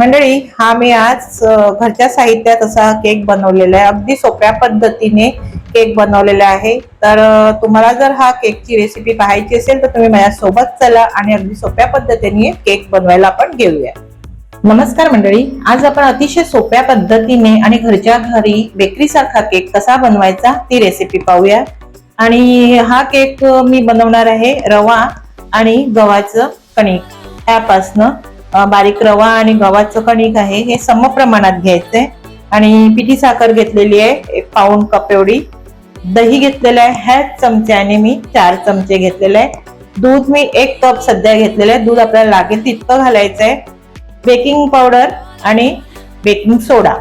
मंडळी हा मी आज घरच्या साहित्यात असा केक बनवलेला आहे. अगदी सोप्या पद्धतीने केक बनवलेला आहे. तर तुम्हाला जर हा केकची रेसिपी पाहायची असेल तर तुम्ही माझ्यासोबत चला आणि अगदी सोप्या पद्धतीने केक बनवायला आपण घेऊया. नमस्कार मंडळी आज आपण अतिशय सोप्या पद्धतीने आणि घरच्या घरी बेकरी सारखा केक कसा बनवायचा ती रेसिपी पाहूया. आणि हा केक मी बनवणार आहे रवा आणि गव्हाचं कणिक. त्यापासनं बारीक रवा आणि गव्हाचं कणिक आहे हे सम प्रमाणात घ्यायचंय. आणि पिठी साखर घेतलेली आहे एक पाऊण कप एवढी. दही घेतलेलं आहे ह्याच चमच्याने मी चार चमचे घेतलेले आहे. दूध मी एक कप सध्या घेतलेलं आहे दूध आपल्याला लागेल तितकं घालायचं आहे बेकिंग पावडर आणि बेकिंग सोडा.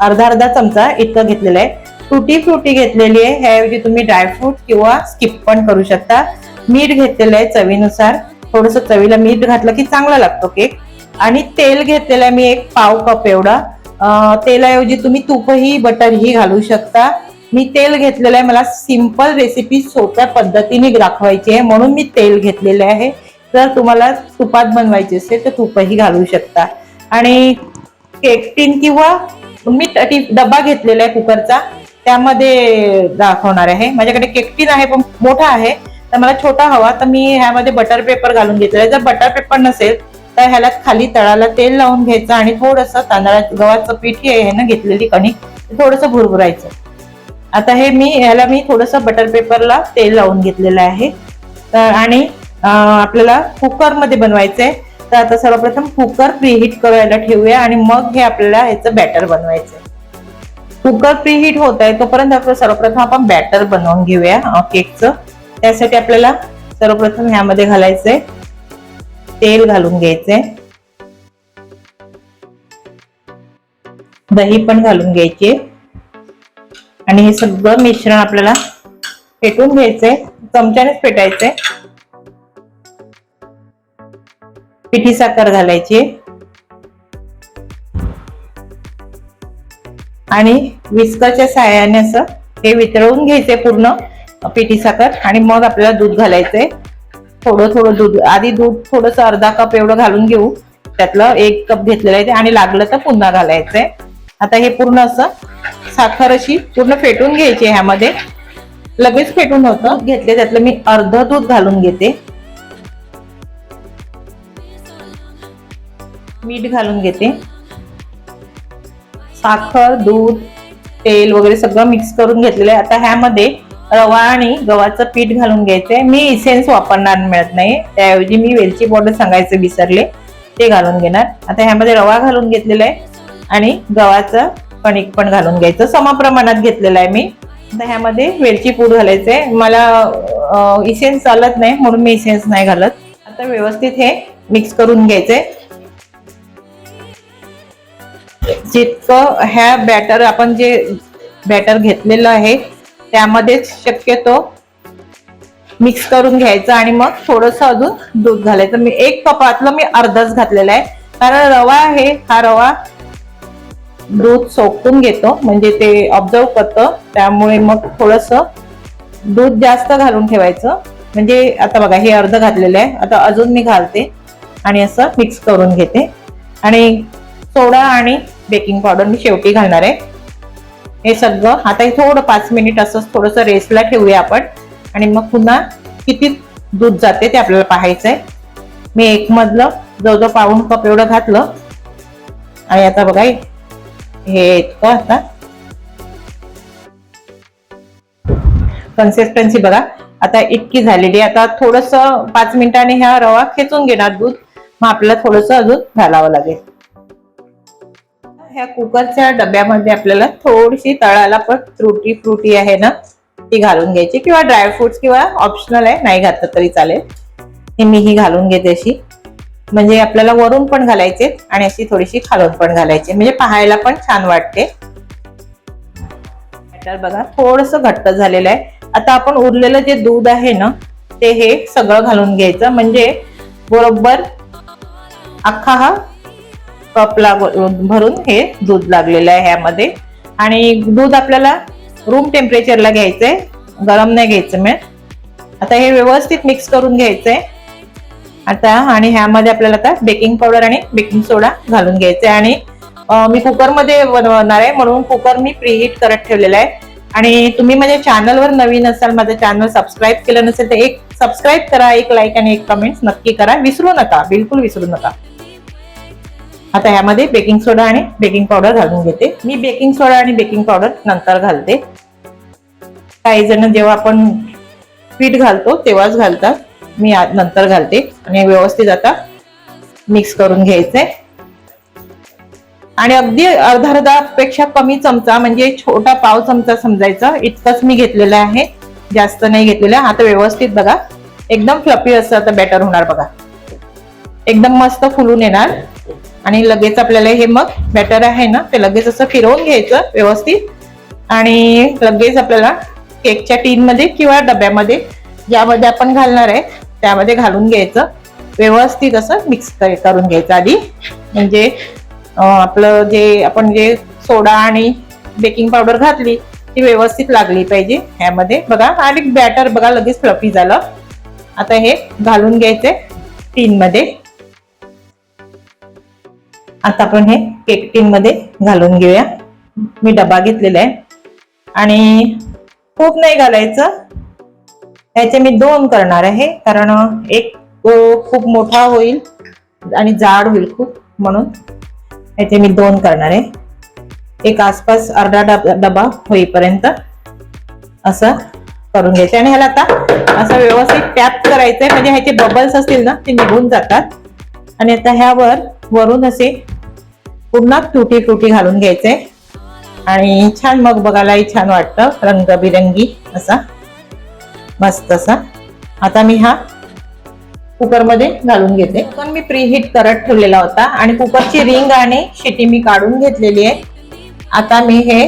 अर्धा अर्धा चमचा इतकं घेतलेलं आहे. तुटी फ्रुटी घेतलेली आहे ह्याऐवजी तुम्ही ड्रायफ्रूट किंवा स्किप पण करू शकता. मीठ घेतलेलं आहे चवीनुसार. थोडस चवीला मीठ घातलं की चांगला लागतो केक. आणि तेल घेतलेलं आहे मी एक पाव कप एवढा. तेलाऐवजी तुम्ही तुपही बटरही घालू शकता. मी तेल घेतलेलं आहे मला सिंपल रेसिपी सोप्या पद्धतीने दाखवायची आहे. म्हणून मी तेल घेतलेले आहे. जर तुम्हाला तुपात बनवायची असेल तर तुपही घालू शकता. आणि केक टीन किंवा मी डबा घेतलेला आहे कुकरचा. त्यामध्ये दाखवणार आहे. माझ्याकडे केकटीन आहे पण मोठा आहे. तर मला छोटा हवा तर मी ह्यामध्ये बटर पेपर घालून घेतलेला जर बटर पेपर नसेल तर ह्याला खाली तळाला तेल लावून घ्यायचं आणि थोडंसं तांदळा गव्हाचं पीठ आहे ना घेतलेली कणिक थोडंसं भुरभुरायचं. आता हे मी ह्याला मी थोडंसं बटर पेपरला तेल लावून घेतलेलं आहे. तर आणि आपल्याला कुकरमध्ये बनवायचं बनवायचंय. तर आता सर्वप्रथम कुकर प्रीहीट करायला ठेवूया आणि मग हे आपल्याला ह्याचं बॅटर बनवायचंय. कुकर प्रीहीट होत आहे तोपर्यंत आपलं सर्वप्रथम आपण बॅटर बनवून घेऊया केकचं. त्यासाठी आपल्याला सर्वप्रथम ह्यामध्ये घालायचंय. तेल घालून घ्यायचंय. दही पण घालून घ्यायची. आणि हे सगळं मिश्रण आपल्याला फेटून घ्यायचंय. चमच्यानेच फेटायचंय. पिठी साखर घालायची. आणि विस्करच्या साह्याने असं हे वितळवून घ्यायचंय पूर्ण. पिठी साखर आणि मग आपल्याला दूध घालायचंय. थोडं थोडं दूध आधी दूध थोडस अर्धा कप एवढं घालून घेऊ. त्यातलं एक कप घेतलेलं आहे ते आणि लागलं तर पुन्हा घालायचंय. आता हे पूर्ण असं साखर अशी पूर्ण फेटून घ्यायची ह्यामध्ये. लगेच फेटून होतं. घेतले त्यातलं मी अर्ध दूध घालून घेते. मीठ घालून घेते. साखर दूध तेल वगैरे सगळं मिक्स करून घेतलेलं आहे. आता ह्यामध्ये रवा आणि गव्हाचं पीठ घालून घ्यायचंय. मी इसेन्स वापरणार मिळत नाही. त्याऐवजी मी वेलची पावडर सांगायचं विसरले ते घालून घेणार. आता ह्यामध्ये रवा घालून घेतलेला आहे आणि गव्हाचं कणिक पण घालून घ्यायचं. समप्रमाणात घेतलेलं आहे मी. आता ह्यामध्ये वेलची पूड घालायचंय. मला इसेन्स चालत नाही म्हणून मी इसेन्स नाही घालत. आता व्यवस्थित हे मिक्स करून घ्यायचंय. जितकं ह्या बॅटर आपण जे बॅटर घेतलेलं आहे त्यामध्येच शक्यतो मिक्स करून घ्यायचं आणि मग थोडस अजून दूध घालायचं. मी एक कपातलं मी अर्धच घातलेलं आहे. कारण रवा आहे हा रवा दूध सोकून घेतो. म्हणजे ते ऑब्झर्व करतं. त्यामुळे मग थोडस दूध जास्त घालून ठेवायचं. म्हणजे आता बघा हे अर्ध घातलेलं आहे. आता अजून मी घालते आणि असं मिक्स करून घेते. आणि सोडा आणि बेकिंग पावडर मी शेवटी घालणार आहे. हे सगळं. आता हे थोडं पाच मिनिट असं थोडंसं रेस्टला ठेवूया आपण. आणि मग पुन्हा किती दूध जाते ते आपल्याला पाहायचंय. मी एक मधलं जवळजवळ पाऊण कप एवढं घातलं. आणि आता बघा हे इतकं आता. कन्सिस्टन्सी बघा. आता इतकी झालेली आहे. आता थोडस पाच मिनिटांनी ह्या रवा खेचून घेणार दूध. मग आपल्याला थोडस अजून घालावं लागेल. ह्या कुकरच्या डब्यामध्ये आपल्याला थोडीशी तळाला पण त्रुटी फ्रुटी आहे ना ती घालून घ्यायची. किंवा ड्रायफ्रुट्स किंवा ऑप्शनल आहे नाही घातलं तरी चालेल. हे मी ही घालून घेते अशी. म्हणजे आपल्याला वरून पण घालायचे आणि अशी थोडीशी खालून पण घालायची. म्हणजे पाहायला पण छान वाटते. बॅटर बघा थोडस घट्ट झालेलं आहे. आता आपण उरलेलं जे दूध आहे ना ते हे सगळं घालून घ्यायचं. म्हणजे बरोबर अख्खा हा कपला भरून हे दूध लागलेलं आहे ह्यामध्ये. आणि दूध आपल्याला रूम टेम्परेचरला घ्यायचंय गरम नाही घ्यायचं मी आता हे व्यवस्थित मिक्स करून घ्यायचंय आता आणि ह्यामध्ये आपल्याला आता बेकिंग पावडर आणि बेकिंग सोडा घालून घ्यायचे. आणि मी कुकरमध्ये बनवणार आहे म्हणून कुकर मी प्रीहीट करत ठेवलेला आहे. आणि तुम्ही माझ्या चॅनलवर नवीन असाल माझं चॅनल सबस्क्राईब केलं नसेल तर एक सबस्क्राईब करा एक लाईक आणि एक कमेंट नक्की करा. विसरू नका बिलकुल विसरू नका. आता ह्यामध्ये बेकिंग सोडा आणि बेकिंग पावडर घालून घेते. मी बेकिंग सोडा आणि बेकिंग पावडर नंतर घालते. काही जण जेव्हा आपण पीठ घालतो तेव्हाच घालतात. मी नंतर घालते आणि व्यवस्थित आता मिक्स करून घ्यायचंय आणि अगदी अर्धा अर्धा पेक्षा कमी चमचा म्हणजे छोटा पाव चमचा समजायचा. इतकंच मी घेतलेलं आहे. जास्त नाही घेतलेलं. आता व्यवस्थित बघा. एकदम फ्लपी असं आता बॅटर होणार बघा. एकदम मस्त फुलून येणार. आणि लगेच आपल्याला हे मग बॅटर आहे ना? ते लगेच असं फिरवून घ्यायचं व्यवस्थित. आणि लगेच आपल्याला केकच्या टीनमध्ये किंवा डब्यामध्ये ज्यामध्ये आपण घालणार आहे त्यामध्ये घालून घ्यायचं. व्यवस्थित असं मिक्स करून घ्यायचं आधी. म्हणजे आपलं जे आपण जे सोडा आणि बेकिंग पावडर घातली ती व्यवस्थित लागली पाहिजे. ह्यामध्ये बघा आणि बॅटर बघा लगेच फ्लफी झालं. आता हे घालून घ्यायचे टीनमध्ये. आता आपण हे केक टीन मध्ये घालून घेऊया. मी डबा घेतलेला आहे. आणि खूप नाही घालायचं. ह्याचे मी दोन करणार आहे. कारण एक खूप मोठा होईल आणि जाड होईल खूप म्हणून. ह्याचे मी दोन करणार आहे. एक आसपास अर्धा डब- डबा होईपर्यंत असं करून घ्यायचं. आणि ह्याला आता असं व्यवस्थित टॅप करायचंय. म्हणजे ह्याचे बबल्स असतील ना ते निघून जातात. आणि आता ह्यावर वरून असे पुन्हा तुटी तुटी घालून घ्यायचे. आणि छान मग बघायलाही छान वाटतं. रंगबिरंगी असा मस्त असा. आता मी हा कुकरमध्ये घालून घेते. पण मी प्रीहीट करत ठेवलेला होता. आणि कुकरची रिंग आणि शिटी मी काढून घेतलेली आहे. आता मी हे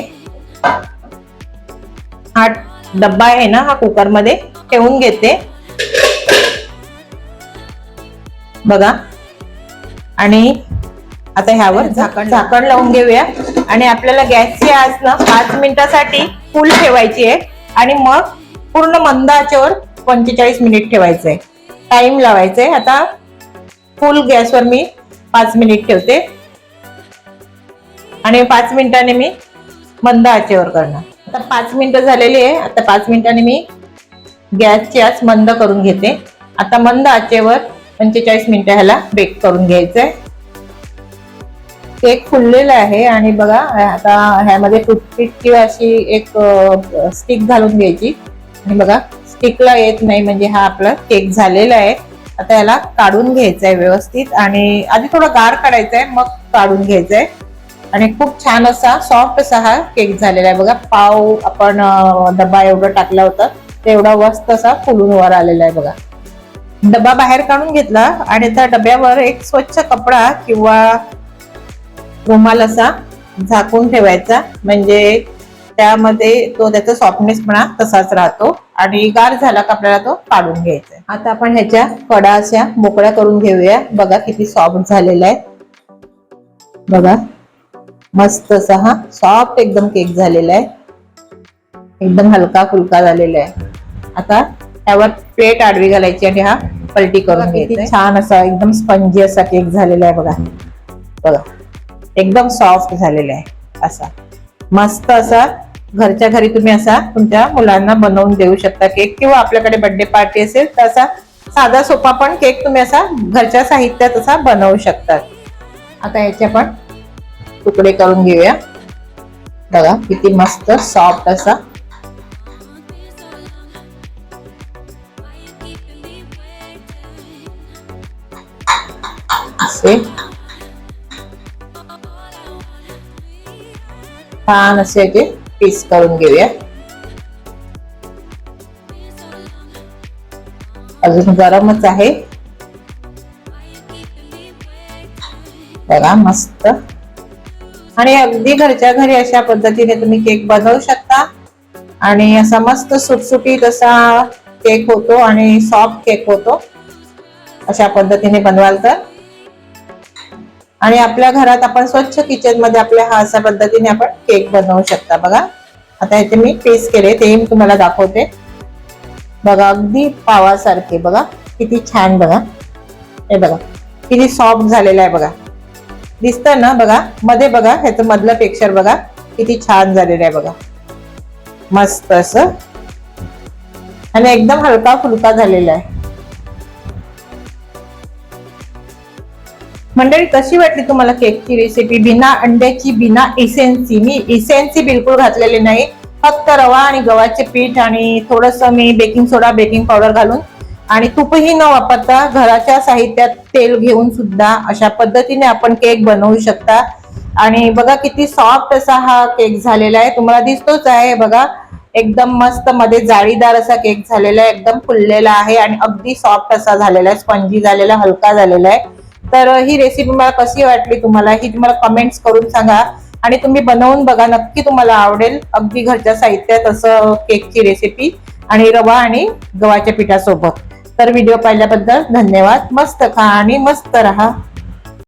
हा डब्बा आहे ना हा कुकरमध्ये ठेवून घेते. बघा. आणि आता ह्यावर झाकण झाकण लावून घेऊया. आणि आपल्याला गॅसची आज ना पाच मिनिटासाठी फुल ठेवायची आहे. आणि मग पूर्ण मंद आचेवर पंचेचाळीस मिनिट ठेवायचं आहे टाइम लावायचा आहे आता फुल गॅसवर मी पाच मिनिट ठेवते. आणि पाच मिनिटाने मी मंद आचेवर करणार. आता पाच मिनिटं झालेली आहे. आता पाच मिनिटांनी मी गॅसची आच मंद करून घेते. आता मंद आचेवर पंचेचाळीस मिनिटं ह्याला बेक करून घ्यायचंय. केक फुललेला आहे आणि बघा आता ह्यामध्ये टूथपिक किंवा अशी एक स्टिक घालून घ्यायची. आणि बघा स्टिकला येत नाही म्हणजे हा आपला केक झालेला आहे. आता याला काढून घ्यायचा आहे व्यवस्थित आणि आधी थोडा गार काढायचा आहे मग काढून घ्यायचा आहे आणि खूप छान असा सॉफ्ट असा हा केक झालेला आहे. बघा पाव आपण डबा एवढं टाकला होता तेवढा मस्त असा फुलून वर आलेला आहे बघा. डबा बाहेर काढून घेतला आणि त्या डब्यावर एक स्वच्छ कपडा किंवा रुमाल असा झाकून ठेवायचा. म्हणजे त्यामध्ये तो त्याचा सॉफ्टनेसपणा तसाच राहतो आणि गार झाला का आपल्याला तो काढून घ्यायचा. आता आपण ह्याच्या कडा अशा मोकळ्या करून घेऊया. बघा किती सॉफ्ट झालेला आहे. बघा. मस्त असा हा सॉफ्ट एकदम केक झालेला आहे. एकदम हलका फुलका झालेला आहे. आता त्यावर प्लेट आडवी घालायची आणि हा पलटी करून घ्यायची छान असा एकदम स्पंजी असा केक झालेला आहे बघा. बघा. एकदम सॉफ्ट झालेला आहे असा. मस्त असा घरच्या घरी तुम्ही असा तुमच्या मुलांना बनवून देऊ शकता केक किंवा आपल्याकडे बर्थडे पार्टी असेल तर असा साधा सोपा पण केक तुम्ही असा घरच्या साहित्यात असा बनवू शकतात आता याचे आपण तुकडे करून घेऊया. बघा किती मस्त सॉफ्ट असा असे छान असे याचे पीस करून घेऊया अजून गरमच आहे बघा मस्त आणि अगदी घरच्या घरी अशा पद्धतीने तुम्ही केक बनवू शकता आणि असा मस्त सुटसुटीत असा केक होतो आणि सॉफ्ट केक होतो अशा पद्धतीने बनवाल तर आणि आपल्या घरात आपण स्वच्छ किचनमध्ये आपल्या हा अशा पद्धतीने आपण केक बनवू शकता. बघा आता इथे मी पीस केले ते मी तुम्हाला दाखवते. बघा अगदी पावासारखे बघा किती छान बघा. हे बघा किती सॉफ्ट झालेला आहे बघा. दिसतं ना बघा मध्ये बघा ह्याचं मधलं टेक्स्चर बघा किती छान झालेलं आहे बघा. मस्त असं. आणि एकदम हलका फुलका झालेला आहे. मंडळी कशी वाटली तुम्हाला केकची रेसिपी बिना अंड्याची बिना इसेन्सी मी इसेन्सी बिलकुल घातलेली नाही. फक्त रवा आणि गव्हाचे पीठ आणि थोडस मी बेकिंग सोडा बेकिंग पावडर घालून आणि तूपही न वापरता घराच्या साहित्यात तेल घेऊन सुद्धा अशा पद्धतीने आपण केक बनवू शकता. आणि बघा किती सॉफ्ट असा हा केक झालेला आहे. तुम्हाला दिसतोच आहे. बघा एकदम मस्त मध्ये जाळीदार असा केक झालेला आहे. एकदम फुललेला आहे आणि अगदी सॉफ्ट असा झालेला आहे. स्पंजी झालेला हलका झालेला आहे. तर ही रेसिपी मला कशी वाटली तुम्हाला? ही तुम्हाला कमेंट्स करून सांगा. आणि तुम्ही बनवून बघा नक्की तुम्हाला आवडेल. अगदी घरच्या साहित्यात असं केकची रेसिपी आणि रवा आणि गव्हाच्या पिठासोबत. तर व्हिडिओ पाहिल्याबद्दल धन्यवाद. मस्त खा आणि मस्त राहा.